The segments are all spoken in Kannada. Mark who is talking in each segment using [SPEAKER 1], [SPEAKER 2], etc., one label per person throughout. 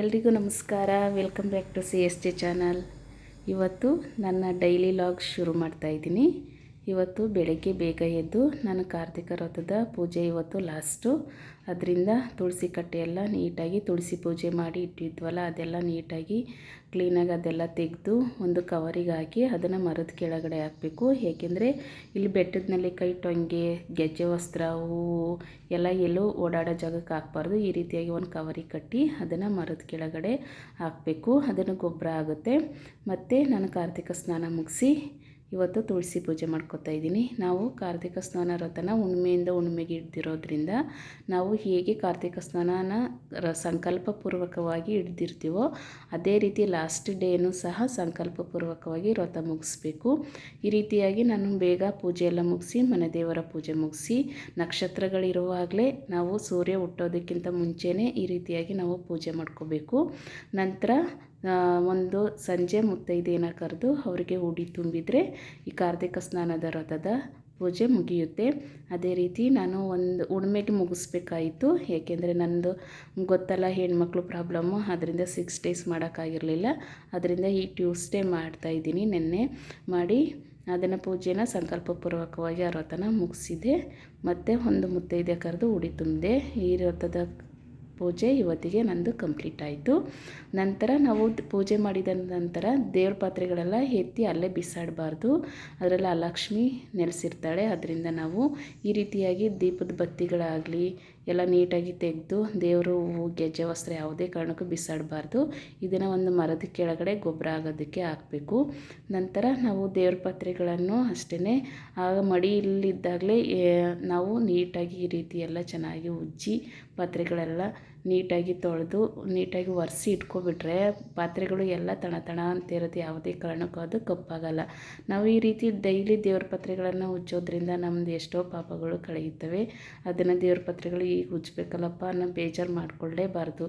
[SPEAKER 1] ಎಲ್ರಿಗೂ ನಮಸ್ಕಾರ. Welcome back to C S T channel ಇವತ್ತು ನನ್ನ ಡೈಲಿ ಲಾಗ್ ಶುರು ಮಾಡ್ತಾ ಇದ್ದೀನಿ. ಇವತ್ತು ಬೆಳಗ್ಗೆ ಬೇಗ ಎದ್ದು ನಾನು ಕಾರ್ತಿಕ ವ್ರತದ ಪೂಜೆ ಇವತ್ತು ಲಾಸ್ಟು ಅದರಿಂದ ತುಳಸಿ ಕಟ್ಟೆಯೆಲ್ಲ ನೀಟಾಗಿ ತುಳಸಿ ಪೂಜೆ ಮಾಡಿ ಇಟ್ಟಿದ್ವಲ್ಲ, ಅದೆಲ್ಲ ನೀಟಾಗಿ ಕ್ಲೀನಾಗಿ ಅದೆಲ್ಲ ತೆಗೆದು ಒಂದು ಕವರಿಗೆ ಹಾಕಿ ಅದನ್ನು ಮರದ ಕೆಳಗಡೆ ಹಾಕಬೇಕು. ಏಕೆಂದರೆ ಇಲ್ಲಿ ಬೆಟ್ಟದ ಕೈ ಟೊಂಗೆ, ಗೆಜ್ಜೆ ವಸ್ತ್ರ, ಹೂವು ಎಲ್ಲ ಎಲ್ಲೂ ಓಡಾಡೋ ಜಾಗಕ್ಕೆ ಹಾಕ್ಬಾರ್ದು. ಈ ರೀತಿಯಾಗಿ ಒಂದು ಕವರಿಗೆ ಕಟ್ಟಿ ಅದನ್ನು ಮರದ ಕೆಳಗಡೆ ಹಾಕಬೇಕು. ಅದನ್ನು ಗೊಬ್ಬರ ಆಗುತ್ತೆ. ಮತ್ತು ನಾನು ಕಾರ್ತಿಕ ಸ್ನಾನ ಮುಗಿಸಿ ಇವತ್ತು ತುಳಸಿ ಪೂಜೆ ಮಾಡ್ಕೋತಾ ಇದ್ದೀನಿ. ನಾವು ಕಾರ್ತಿಕ ಸ್ನಾನ ವ್ರತನ ಹುಣ್ಮೆಯಿಂದ ಹುಣ್ಮೆಗೆ ಹಿಡ್ದಿರೋದ್ರಿಂದ ನಾವು ಹೇಗೆ ಕಾರ್ತಿಕ ಸ್ನಾನನ ರ ಸಂಕಲ್ಪಪೂರ್ವಕವಾಗಿ ಹಿಡ್ದಿರ್ತೀವೋ ಅದೇ ರೀತಿ ಲಾಸ್ಟ್ ಡೇನೂ ಸಹ ಸಂಕಲ್ಪಪೂರ್ವಕವಾಗಿ ವ್ರತ ಮುಗಿಸ್ಬೇಕು. ಈ ರೀತಿಯಾಗಿ ನಾನು ಬೇಗ ಪೂಜೆ ಎಲ್ಲ ಮುಗಿಸಿ, ಮನೆ ದೇವರ ಪೂಜೆ ಮುಗಿಸಿ, ನಕ್ಷತ್ರಗಳಿರುವಾಗಲೇ ನಾವು ಸೂರ್ಯ ಹುಟ್ಟೋದಕ್ಕಿಂತ ಮುಂಚೆನೇ ಈ ರೀತಿಯಾಗಿ ನಾವು ಪೂಜೆ ಮಾಡ್ಕೋಬೇಕು. ನಂತರ ಒಂದು ಸಂಜೆ ಮುತ್ತೈದೆಯನ್ನು ಕರೆದು ಅವರಿಗೆ ಉಡಿ ತುಂಬಿದರೆ ಈ ಕಾರ್ತಿಕ ಸ್ನಾನದ ವ್ರತದ ಪೂಜೆ ಮುಗಿಯುತ್ತೆ. ಅದೇ ರೀತಿ ನಾನು ಒಂದು ಉಣ್ಮೆಗೆ ಮುಗಿಸ್ಬೇಕಾಯಿತು. ಏಕೆಂದರೆ ನನ್ನದು ಗೊತ್ತಲ್ಲ ಹೆಣ್ಮಕ್ಳು ಪ್ರಾಬ್ಲಮ್ಮು ಅದರಿಂದ ಸಿಕ್ಸ್ ಡೇಸ್ ಮಾಡೋಕ್ಕಾಗಿರಲಿಲ್ಲ. ಅದರಿಂದ ಈ ಟ್ಯೂಸ್ಡೇ ಮಾಡ್ತಾಯಿದ್ದೀನಿ ನಿನ್ನೆ ಮಾಡಿ ಅದನ್ನು ಪೂಜೆನ ಸಂಕಲ್ಪಪೂರ್ವಕವಾಗಿ ಆ ವ್ರತನ ಮುಗಿಸಿದೆ. ಮತ್ತು ಒಂದು ಮುತ್ತೈದೆ ಕರೆದು ಉಡಿ ತುಂಬಿದೆ. ಈ ವ್ರತದ ಪೂಜೆ ಇವತ್ತಿಗೆ ನಂದು ಕಂಪ್ಲೀಟ್ ಆಯಿತು. ನಂತರ ನಾವು ಪೂಜೆ ಮಾಡಿದ ನಂತರ ದೇವ್ರ ಪಾತ್ರೆಗಳೆಲ್ಲ ಎತ್ತಿ ಅಲ್ಲೇ ಬಿಸಾಡಬಾರ್ದು. ಅದರೆಲ್ಲ ಲಕ್ಷ್ಮಿ ನೆಲೆಸಿರ್ತಾಳೆ. ಅದರಿಂದ ನಾವು ಈ ರೀತಿಯಾಗಿ ದೀಪದ ಬತ್ತಿಗಳಾಗಲಿ, ಎಲ್ಲ ನೀಟಾಗಿ ತೆಗೆದು ದೇವರು ಹೂವು ಗೆಜ್ಜೆ ವಸ್ತ್ರ ಯಾವುದೇ ಕಾರಣಕ್ಕೂ ಬಿಸಾಡಬಾರ್ದು. ಇದನ್ನು ಒಂದು ಮರದ ಕೆಳಗಡೆ ಗೊಬ್ಬರ ಆಗೋದಕ್ಕೆ ಹಾಕಬೇಕು. ನಂತರ ನಾವು ದೇವ್ರ ಪಾತ್ರೆಗಳನ್ನು ಅಷ್ಟೇ ಆಗ ಮಡಿಯಲ್ಲಿದ್ದಾಗಲೇ ನಾವು ನೀಟಾಗಿ ಈ ರೀತಿ ಎಲ್ಲ ಚೆನ್ನಾಗಿ ಉಜ್ಜಿ ಪಾತ್ರೆಗಳೆಲ್ಲ ನೀಟಾಗಿ ತೊಳೆದು, ನೀಟಾಗಿ ಒರೆಸಿ ಇಟ್ಕೊಬಿಟ್ರೆ ಪಾತ್ರೆಗಳು ಎಲ್ಲ ತಣ ತಣ ಅಂತ ಇರುತ್ತೆ, ಯಾವುದೇ ಕಾರಣಕ್ಕೂ ಅದು ಕಪ್ಪಾಗಲ್ಲ. ನಾವು ಈ ರೀತಿ ಡೈಲಿ ದೇವ್ರ ಪಾತ್ರೆಗಳನ್ನು ಉಜ್ಜೋದ್ರಿಂದ ನಮ್ಮದು ಎಷ್ಟೋ ಪಾಪಗಳು ಕಳೆಯುತ್ತವೆ. ಅದನ್ನು ದೇವ್ರ ಪಾತ್ರೆಗಳು ಈಗ ಉಜ್ಜಬೇಕಲ್ಲಪ್ಪ ಅನ್ನೋ ಬೇಜಾರು ಮಾಡಿಕೊಳ್ಳೇಬಾರ್ದು.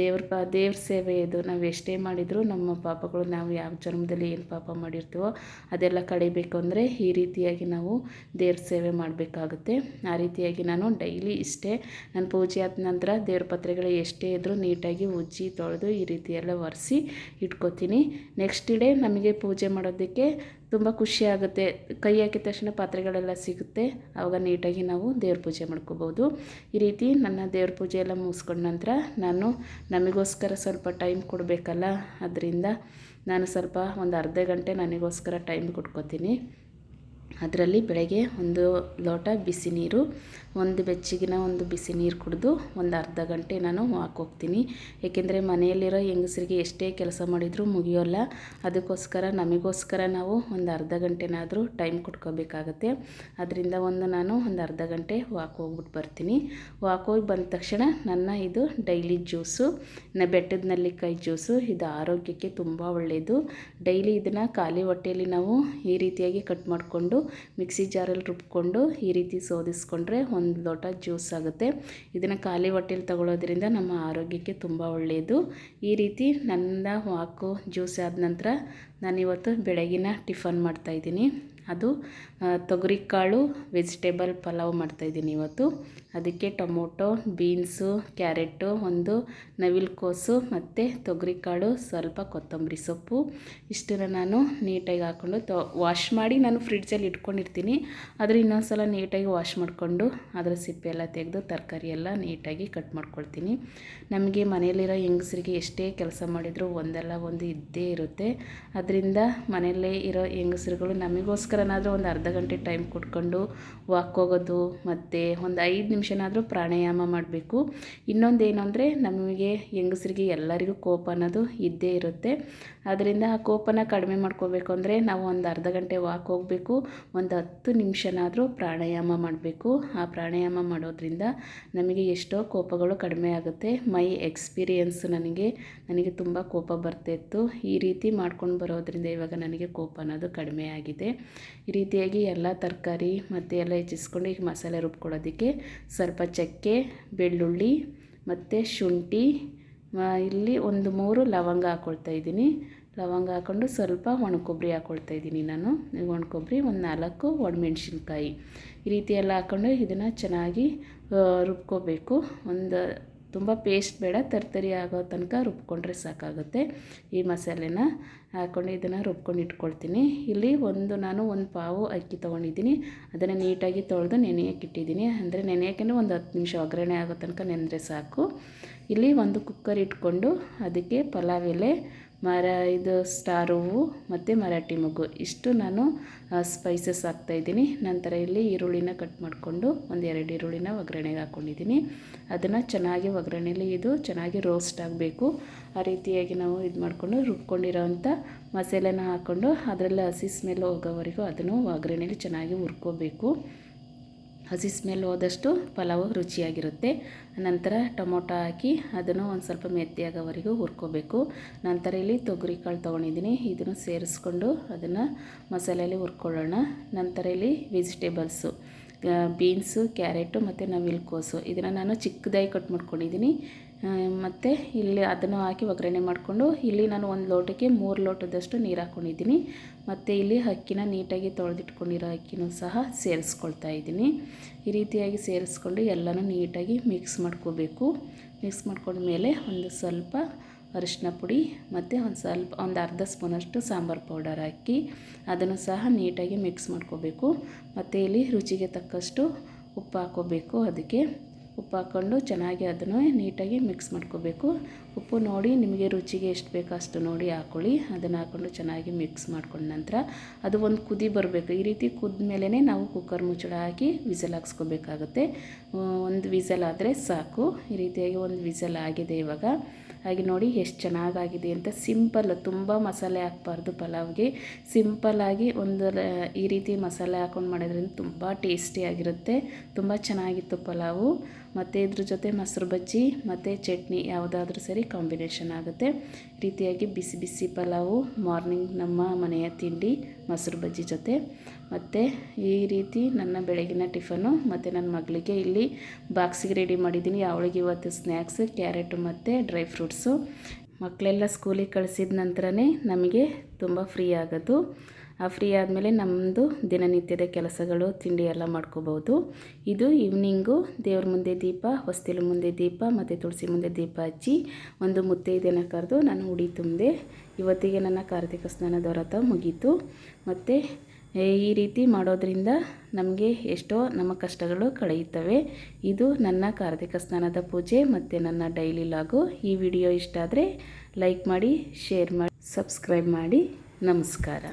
[SPEAKER 1] ದೇವ್ರ ಪಾ, ದೇವ್ರ ಸೇವೆ ಇದು. ನಾವು ಎಷ್ಟೇ ಮಾಡಿದರೂ ನಮ್ಮ ಪಾಪಗಳು ನಾವು ಯಾವ ಜನ್ಮದಲ್ಲಿ ಏನು ಪಾಪ ಮಾಡಿರ್ತೀವೋ ಅದೆಲ್ಲ ಕಡಿಬೇಕು ಅಂದರೆ ಈ ರೀತಿಯಾಗಿ ನಾವು ದೇವ್ರ ಸೇವೆ ಮಾಡಬೇಕಾಗುತ್ತೆ. ಆ ರೀತಿಯಾಗಿ ನಾನು ಡೈಲಿ ಇಷ್ಟೇ, ನಾನು ಪೂಜೆ ಆದ ನಂತರ ದೇವ್ರ ಪತ್ರೆಗಳು ಎಷ್ಟೇ ಇದ್ದರೂ ನೀಟಾಗಿ ಉಜ್ಜಿ ತೊಳೆದು ಈ ರೀತಿ ಎಲ್ಲ ಒರೆಸಿ ಇಟ್ಕೋತೀನಿ. ನೆಕ್ಸ್ಟ್ ಡೇ ನಮಗೆ ಪೂಜೆ ಮಾಡೋದಕ್ಕೆ ತುಂಬ ಖುಷಿ ಆಗುತ್ತೆ. ಕೈ ಹಾಕಿದ ತಕ್ಷಣ ಪಾತ್ರೆಗಳೆಲ್ಲ ಸಿಗುತ್ತೆ. ಆವಾಗ ನೀಟಾಗಿ ನಾವು ದೇವ್ರ ಪೂಜೆ ಮಾಡ್ಕೋಬೋದು. ಈ ರೀತಿ ನನ್ನ ದೇವ್ರ ಪೂಜೆ ಎಲ್ಲ ಮುಗಿಸ್ಕೊಂಡ ನಂತರ ನಾನು ನಮಗೋಸ್ಕರ ಸ್ವಲ್ಪ ಟೈಮ್ ಕೊಡಬೇಕಲ್ಲ? ಅದರಿಂದ ನಾನು ಸ್ವಲ್ಪ ಒಂದು ಅರ್ಧ ಗಂಟೆ ನನಗೋಸ್ಕರ ಟೈಮ್ ಕೊಟ್ಕೋತೀನಿ. ಅದರಲ್ಲಿ ಬೆಳಗ್ಗೆ ಒಂದು ಲೋಟ ಬಿಸಿ ನೀರು ಒಂದು ಬೆಚ್ಚಗಿನ ಒಂದು ಬಿಸಿ ನೀರು ಕುಡಿದು ಒಂದು ಅರ್ಧ ಗಂಟೆ ನಾನು ವಾಕ್ ಹೋಗ್ತೀನಿ. ಏಕೆಂದರೆ ಮನೆಯಲ್ಲಿರೋ ಹೆಂಗಸರಿಗೆ ಎಷ್ಟೇ ಕೆಲಸ ಮಾಡಿದರೂ ಮುಗಿಯೋಲ್ಲ. ಅದಕ್ಕೋಸ್ಕರ, ನಮಗೋಸ್ಕರ ನಾವು ಒಂದು ಅರ್ಧ ಗಂಟೆನಾದರೂ ಟೈಮ್ ಕೊಟ್ಕೋಬೇಕಾಗತ್ತೆ ಅದರಿಂದ ಒಂದು ನಾನು ಒಂದು ಅರ್ಧ ಗಂಟೆ ವಾಕ್ ಹೋಗ್ಬಿಟ್ಟು ಬರ್ತೀನಿ. ವಾಕ್ ಹೋಗಿ ಬಂದ ತಕ್ಷಣ ನನ್ನ ಇದು ಡೈಲಿ ಜ್ಯೂಸು, ನ ಬೆಟ್ಟದ ನಲ್ಲಿಕಾಯಿ ಜ್ಯೂಸು, ಇದು ಆರೋಗ್ಯಕ್ಕೆ ತುಂಬ ಒಳ್ಳೆಯದು ಡೈಲಿ ಇದನ್ನು ಖಾಲಿ ಹೊಟ್ಟೆಯಲ್ಲಿ ನಾವು ಈ ರೀತಿಯಾಗಿ ಕಟ್ ಮಾಡಿಕೊಂಡು, ಮಿಕ್ಸಿ ಜಾರಲ್ಲಿ ರುಬ್ಕೊಂಡು ಈ ರೀತಿ ಸೋದಿಸ್ಕೊಂಡ್ರೆ ಒಂದು ಲೋಟ ಜ್ಯೂಸ್ ಆಗುತ್ತೆ. ಇದನ್ನು ಖಾಲಿ ಹೊಟ್ಟೆಲಿ ತಗೊಳ್ಳೋದ್ರಿಂದ ನಮ್ಮ ಆರೋಗ್ಯಕ್ಕೆ ತುಂಬ ಒಳ್ಳೆಯದು ಈ ರೀತಿ ನನ್ನ ವಾಕು ಜ್ಯೂಸ್ ಆದ ನಂತರ ನಾನಿವತ್ತು ಬೆಳಗಿನ ಟಿಫನ್ ಮಾಡ್ತಾಯಿದ್ದೀನಿ ಅದು ತೊಗರಿಕಾಳು, ವೆಜಿಟೇಬಲ್ ಪಲಾವ್ ಮಾಡ್ತಾಯಿದ್ದೀನಿ ಇವತ್ತು. ಅದಕ್ಕೆ ಟೊಮೊಟೊ, ಬೀನ್ಸು, ಕ್ಯಾರೆಟು, ಒಂದು ನವಿಲುಕೋಸು ಮತ್ತು ತೊಗರಿಕಾಳು, ಸ್ವಲ್ಪ ಕೊತ್ತಂಬರಿ ಸೊಪ್ಪು. ಇಷ್ಟನ್ನು ನಾನು ನೀಟಾಗಿ ಹಾಕ್ಕೊಂಡು ತೊ ವಾಶ್ ಮಾಡಿ ನಾನು ಫ್ರಿಡ್ಜಲ್ಲಿ ಇಟ್ಕೊಂಡಿರ್ತೀನಿ. ಆದರೆ ಇನ್ನೊಂದು ಸಲ ನೀಟಾಗಿ ವಾಶ್ ಮಾಡಿಕೊಂಡು ಅದರ ಸಿಪ್ಪೆ ಎಲ್ಲ ತೆಗೆದು ತರಕಾರಿ ಎಲ್ಲ ನೀಟಾಗಿ ಕಟ್ ಮಾಡ್ಕೊಳ್ತೀನಿ. ನಮಗೆ ಮನೆಯಲ್ಲಿರೋ ಹೆಂಗಸರಿಗೆ ಎಷ್ಟೇ ಕೆಲಸ ಮಾಡಿದರೂ ಒಂದಲ್ಲ ಒಂದು ಇದ್ದೇ ಇರುತ್ತೆ. ಅದರಿಂದ ಮನೆಯಲ್ಲೇ ಇರೋ ಹೆಂಗಸರುಗಳು ನಮಗೋಸ್ಕರನಾದರೂ ಒಂದು ಅರ್ಧ ಗಂಟೆ ಟೈಮ್ ಕೊಟ್ಕೊಂಡು ವಾಕ್ ಹೋಗೋದು, ಮತ್ತು ಒಂದು ಐದು ನಿಮಿಷನಾದರೂ ಪ್ರಾಣಾಯಾಮ ಮಾಡಬೇಕು. ಇನ್ನೊಂದು ಏನು ಅಂದರೆ ನಮಗೆ ಹೆಂಗಸರಿಗೆ ಎಲ್ಲರಿಗೂ ಕೋಪ ಅನ್ನೋದು ಇದ್ದೇ ಇರುತ್ತೆ. ಅದರಿಂದ ಆ ಕೋಪನ ಕಡಿಮೆ ಮಾಡ್ಕೋಬೇಕು ಅಂದರೆ ನಾವು ಒಂದು ಅರ್ಧ ಗಂಟೆ ವಾಕ್ ಹೋಗಬೇಕು. ಒಂದು ಹತ್ತು ನಿಮಿಷನಾದರೂ ಪ್ರಾಣಾಯಾಮ ಮಾಡಬೇಕು. ಆ ಪ್ರಾಣಾಯಾಮ ಮಾಡೋದ್ರಿಂದ ನಮಗೆ ಎಷ್ಟೋ ಕೋಪಗಳು ಕಡಿಮೆ ಆಗುತ್ತೆ. ಮೈ ಎಕ್ಸ್ಪೀರಿಯನ್ಸ್ ನನಗೆ ನನಗೆ ತುಂಬ ಕೋಪ ಬರ್ತಾಯಿತ್ತು ಈ ರೀತಿ ಮಾಡ್ಕೊಂಡು ಬರೋದ್ರಿಂದ ಇವಾಗ ನನಗೆ ಕೋಪ ಅನ್ನೋದು ಕಡಿಮೆ ಆಗಿದೆ. ಈ ರೀತಿಯಾಗಿ ಎಲ್ಲ ತರಕಾರಿ ಮತ್ತು ಎಲ್ಲ ಹೆಚ್ಚಿಸ್ಕೊಂಡು ಈಗ ಮಸಾಲೆ ರುಬ್ಕೊಳ್ಳೋದಕ್ಕೆ ಸ್ವಲ್ಪ ಚಕ್ಕೆ, ಬೆಳ್ಳುಳ್ಳಿ ಮತ್ತು ಶುಂಠಿ. ಇಲ್ಲಿ ಒಂದು ಮೂರು ಲವಂಗ ಹಾಕ್ಕೊಳ್ತಾ ಇದ್ದೀನಿ. ಲವಂಗ ಹಾಕ್ಕೊಂಡು ಸ್ವಲ್ಪ ಒಣ ಕೊಬ್ಬರಿ ಹಾಕ್ಕೊಳ್ತಾ ಇದ್ದೀನಿ ನಾನು. ಒಣ ಕೊಬ್ಬರಿ ಒಂದು ನಾಲ್ಕು ಒಣಮೆಣ್ಸಿನ್ಕಾಯಿ. ಈ ರೀತಿ ಎಲ್ಲ ಹಾಕ್ಕೊಂಡು ಇದನ್ನು ಚೆನ್ನಾಗಿ ರುಬ್ಕೋಬೇಕು. ಒಂದು ತುಂಬ ಪೇಸ್ಟ್ ಬೇಡ, ತರ್ತರಿ ಆಗೋ ತನಕ ರುಬ್ಕೊಂಡ್ರೆ ಸಾಕಾಗುತ್ತೆ. ಈ ಮಸಾಲೆನ ಹಾಕ್ಕೊಂಡು ಇದನ್ನು ರುಬ್ಕೊಂಡು ಇಟ್ಕೊಳ್ತೀನಿ. ಇಲ್ಲಿ ಒಂದು ನಾನು ಒಂದು ಪಾವು ಅಕ್ಕಿ ತೊಗೊಂಡಿದ್ದೀನಿ. ಅದನ್ನು ನೀಟಾಗಿ ತೊಳೆದು ನೆನೆಯಕ್ಕೆ ಇಟ್ಟಿದ್ದೀನಿ. ಅಂದರೆ ನೆನೆಯೋಕೆ ಒಂದು ಹತ್ತು ನಿಮಿಷ ಒಗ್ಗರಣೆ ಆಗೋ ತನಕ ನೆನೆದ್ರೆ ಸಾಕು. ಇಲ್ಲಿ ಒಂದು ಕುಕ್ಕರ್ ಇಟ್ಕೊಂಡು ಅದಕ್ಕೆ ಪಲಾವ್ ಎಲೆ ಮರ ಇದು ಸ್ಟಾರ್ ಹೂವು ಮತ್ತು ಮರಾಠಿ ಮಗು ಇಷ್ಟು ನಾನು ಸ್ಪೈಸಸ್ ಹಾಕ್ತಾಯಿದ್ದೀನಿ ನಂತರ ಇಲ್ಲಿ ಈರುಳ್ಳಿನ ಕಟ್ ಮಾಡಿಕೊಂಡು ಒಂದು ಎರಡು ಈರುಳ್ಳಿನ ಒಗ್ಗರಣೆಗೆ ಹಾಕ್ಕೊಂಡಿದ್ದೀನಿ ಅದನ್ನು ಚೆನ್ನಾಗಿ ಒಗ್ಗರಣೆಯಲ್ಲಿ ಇದು ಚೆನ್ನಾಗಿ ರೋಸ್ಟ್ ಆಗಬೇಕು. ಆ ರೀತಿಯಾಗಿ ನಾವು ಇದು ಮಾಡಿಕೊಂಡು ರುಬ್ಕೊಂಡಿರೋವಂಥ ಮಸಾಲೆನ ಹಾಕ್ಕೊಂಡು ಅದರಲ್ಲಿ ಹಸಿ ಸ್ಮೆಲ್ ಹೋಗೋವರೆಗೂ ಅದನ್ನು ಒಗ್ಗರಣೆಯಲ್ಲಿ ಚೆನ್ನಾಗಿ ಹುರ್ಕೋಬೇಕು. ಹಸಿ ಸ್ಮೆಲ್ ಹೋದಷ್ಟು ಪಲಾವು ರುಚಿಯಾಗಿರುತ್ತೆ. ನಂತರ ಟೊಮೊಟೊ ಹಾಕಿ ಅದನ್ನು ಒಂದು ಸ್ವಲ್ಪ ಮೆತ್ತಿಯಾಗೋವರೆಗೂ ಹುರ್ಕೋಬೇಕು. ನಂತರ ಇಲ್ಲಿ ತೊಗರಿ ಕಾಳು ತೊಗೊಂಡಿದ್ದೀನಿ. ಇದನ್ನು ಸೇರಿಸ್ಕೊಂಡು ಅದನ್ನು ಮಸಾಲೆಯಲ್ಲಿ ಹುರ್ಕೊಳ್ಳೋಣ. ನಂತರ ಇಲ್ಲಿ ವೆಜಿಟೇಬಲ್ಸು ಬೀನ್ಸು, ಕ್ಯಾರೆಟು ಮತ್ತು ನವಿಲುಕೋಸು ಇದನ್ನು ನಾನು ಚಿಕ್ಕದಾಗಿ ಕಟ್ ಮಾಡ್ಕೊಂಡಿದ್ದೀನಿ. ಮತ್ತು ಇಲ್ಲಿ ಅದನ್ನು ಹಾಕಿ ಒಗ್ಗರಣೆ ಮಾಡಿಕೊಂಡು ಇಲ್ಲಿ ನಾನು ಒಂದು ಲೋಟಕ್ಕೆ ಮೂರು ಲೋಟದಷ್ಟು ನೀರು ಹಾಕ್ಕೊಂಡಿದ್ದೀನಿ ಮತ್ತು ಇಲ್ಲಿ ಅಕ್ಕಿನ ನೀಟಾಗಿ ತೊಳೆದಿಟ್ಕೊಂಡಿರೋ ಅಕ್ಕಿನೂ ಸಹ ಸೇರಿಸ್ಕೊಳ್ತಾ ಇದ್ದೀನಿ. ಈ ರೀತಿಯಾಗಿ ಸೇರಿಸ್ಕೊಂಡು ಎಲ್ಲನೂ ನೀಟಾಗಿ ಮಿಕ್ಸ್ ಮಾಡ್ಕೋಬೇಕು. ಮಿಕ್ಸ್ ಮಾಡ್ಕೊಂಡ್ಮೇಲೆ ಒಂದು ಸ್ವಲ್ಪ ಅರಿಶಿನ ಪುಡಿ ಮತ್ತು ಒಂದು ಸ್ವಲ್ಪ ಒಂದು ಅರ್ಧ ಸ್ಪೂನಷ್ಟು ಸಾಂಬಾರು ಪೌಡರ್ ಹಾಕಿ ಅದನ್ನು ಸಹ ನೀಟಾಗಿ ಮಿಕ್ಸ್ ಮಾಡ್ಕೋಬೇಕು. ಮತ್ತು ಇಲ್ಲಿ ರುಚಿಗೆ ತಕ್ಕಷ್ಟು ಉಪ್ಪು ಹಾಕೋಬೇಕು ಅದಕ್ಕೆ. ಉಪ್ಪು ಹಾಕ್ಕೊಂಡು ಚೆನ್ನಾಗಿ ಅದನ್ನು ನೀಟಾಗಿ ಮಿಕ್ಸ್ ಮಾಡ್ಕೋಬೇಕು. ಉಪ್ಪು ನೋಡಿ ನಿಮಗೆ ರುಚಿಗೆ ಎಷ್ಟು ಬೇಕೋ ಅಷ್ಟು ನೋಡಿ ಹಾಕ್ಕೊಳ್ಳಿ ಅದನ್ನು ಹಾಕ್ಕೊಂಡು ಚೆನ್ನಾಗಿ ಮಿಕ್ಸ್ ಮಾಡ್ಕೊಂಡ ನಂತರ ಅದು ಒಂದು ಕುದಿ ಬರಬೇಕು. ಈ ರೀತಿ ಕುದ್ದ ಮೇಲೇ ನಾವು ಕುಕ್ಕರ್ ಮುಚ್ಚಳ ಹಾಕಿ ವಿಸಲ್ ಹಾಕ್ಸ್ಕೋಬೇಕಾಗುತ್ತೆ. ಒಂದು ವಿಸಲ್ ಆದರೆ ಸಾಕು. ಈ ರೀತಿಯಾಗಿ ಒಂದು ವಿಸಲ್ ಆಗಿದೆ ಇವಾಗ. ಹಾಗೆ ನೋಡಿ ಎಷ್ಟು ಚೆನ್ನಾಗಾಗಿದೆ ಅಂತ ಸಿಂಪಲ್, ತುಂಬ ಮಸಾಲೆ ಹಾಕ್ಬಾರ್ದು ಪಲಾವ್ಗೆ. ಸಿಂಪಲ್ಲಾಗಿ ಒಂದು ಈ ರೀತಿ ಮಸಾಲೆ ಹಾಕ್ಕೊಂಡು ಮಾಡೋದ್ರಿಂದ ತುಂಬ ಟೇಸ್ಟಿಯಾಗಿರುತ್ತೆ ತುಂಬ ಚೆನ್ನಾಗಿತ್ತು ಪಲಾವು. ಮತ್ತು ಇದ್ರ ಜೊತೆ ಮೊಸರು ಬಜ್ಜಿ, ಮತ್ತು ಚಟ್ನಿ ಯಾವುದಾದ್ರೂ ಸರಿ ಕಾಂಬಿನೇಷನ್ ಆಗುತ್ತೆ. ರೀತಿಯಾಗಿ ಬಿಸಿ ಬಿಸಿ ಪಲಾವು ಮಾರ್ನಿಂಗ್ ನಮ್ಮ ಮನೆಯ ತಿಂಡಿ, ಮೊಸರು ಬಜ್ಜಿ ಜೊತೆ. ಮತ್ತು ಈ ರೀತಿ ನನ್ನ ಬೆಳಗಿನ ಟಿಫನು ಮತ್ತು ನನ್ನ ಮಗಳಿಗೆ ಇಲ್ಲಿ ಬಾಕ್ಸಿಗೆ ರೆಡಿ ಮಾಡಿದ್ದೀನಿ. ಅವಳಿಗೆ ಇವತ್ತು ಸ್ನ್ಯಾಕ್ಸ್ ಕ್ಯಾರೆಟು ಮತ್ತು ಡ್ರೈ ಫ್ರೂಟ್ಸು ಮಕ್ಕಳೆಲ್ಲ ಸ್ಕೂಲಿಗೆ ಕಳಿಸಿದ ನಂತರನೇ ನಮಗೆ ತುಂಬ ಫ್ರೀ ಆಗೋದು. ಫ್ರೀ ಆದಮೇಲೆ ನಮ್ಮದು ದಿನನಿತ್ಯದ ಕೆಲಸಗಳು, ತಿಂಡಿ ಎಲ್ಲ ಮಾಡ್ಕೋಬೋದು ಇದು ಈವ್ನಿಂಗು ದೇವ್ರ ಮುಂದೆ ದೀಪ, ಹೊಸ್ತಿಲು ಮುಂದೆ ದೀಪ, ಮತ್ತು ತುಳಸಿ ಮುಂದೆ ದೀಪ ಹಚ್ಚಿ ಒಂದು ಮುತ್ತೈದೆನ ಕರೆದು ನಾನು ಉಡಿ ತುಂಬಿದೆ ಇವತ್ತಿಗೆ ನನ್ನ ಕಾರ್ತಿಕ ಸ್ನಾನದ ವ್ರತ ಮುಗೀತು. ಮತ್ತು ಈ ರೀತಿ ಮಾಡೋದ್ರಿಂದ ನಮಗೆ ಎಷ್ಟೋ ನಮ್ಮ ಕಷ್ಟಗಳು ಕಳೆಯುತ್ತವೆ. ಇದು ನನ್ನ ಕಾರ್ತಿಕ ಸ್ನಾನದ ಪೂಜೆ ಮತ್ತು ನನ್ನ ಡೈಲಿ ಲಾಗು. ಈ ವಿಡಿಯೋ ಇಷ್ಟ ಆದರೆ ಲೈಕ್ ಮಾಡಿ, ಶೇರ್ ಮಾಡಿ, ಸಬ್ಸ್ಕ್ರೈಬ್ ಮಾಡಿ. ನಮಸ್ಕಾರ.